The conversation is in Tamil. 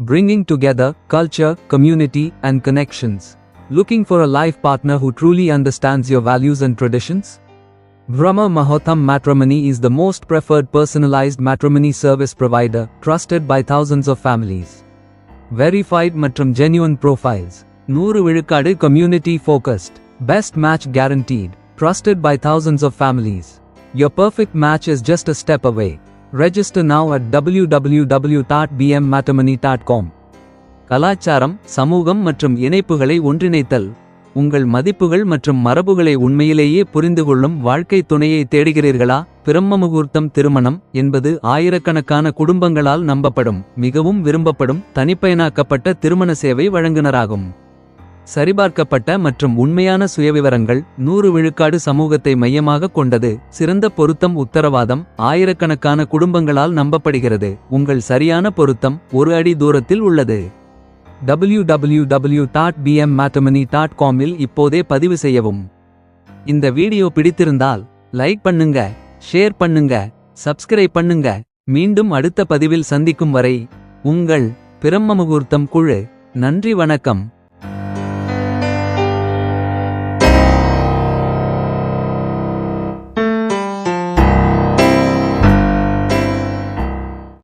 bringing together culture, community, and connections. Looking for a life partner who truly understands your values and traditions? Brahma Mahotham Matrimony is the most preferred personalized matrimony service provider, trusted by thousands of families. Verified மற்றும் genuine profiles. நூறு விழுக்காடு community focused. Best match guaranteed. Trusted by thousands of families. Your perfect match is just a step away. Register now at www.bmmatrimony.com. கலாச்சாரம் சமூகம் மற்றும் இணைப்புகளை ஒன்றிணைத்தல் உங்கள் மதிப்புகள் மற்றும் மரபுகளை உண்மையிலேயே புரிந்துகொள்ளும் வாழ்க்கை துணையை தேடுகிறீர்களா பிரம்ம முகூர்த்தம் திருமணம் என்பது ஆயிரக்கணக்கான குடும்பங்களால் நம்பப்படும் மிகவும் விரும்பப்படும் தனிப்பயனாக்கப்பட்ட திருமண சேவை வழங்குனராகும் சரிபார்க்கப்பட்ட மற்றும் உண்மையான சுயவிவரங்கள் நூறு விழுக்காடு சமூகத்தை மையமாக கொண்டது. சிறந்த பொருத்தம் உத்தரவாதம் ஆயிரக்கணக்கான குடும்பங்களால் நம்பப்படுகிறது. உங்கள் சரியான பொருத்தம் ஒரு அடி தூரத்தில் உள்ளது. www.bmmatrimony.com இல் இப்போதே பதிவு செய்யவும். இந்த வீடியோ பிடித்திருந்தால் லைக் பண்ணுங்க ஷேர் பண்ணுங்க சப்ஸ்கிரைப் பண்ணுங்க. மீண்டும் அடுத்த பதிவில் சந்திக்கும் வரை உங்கள் பிரம்ம முகூர்த்தம் குழு. நன்றி வணக்கம்.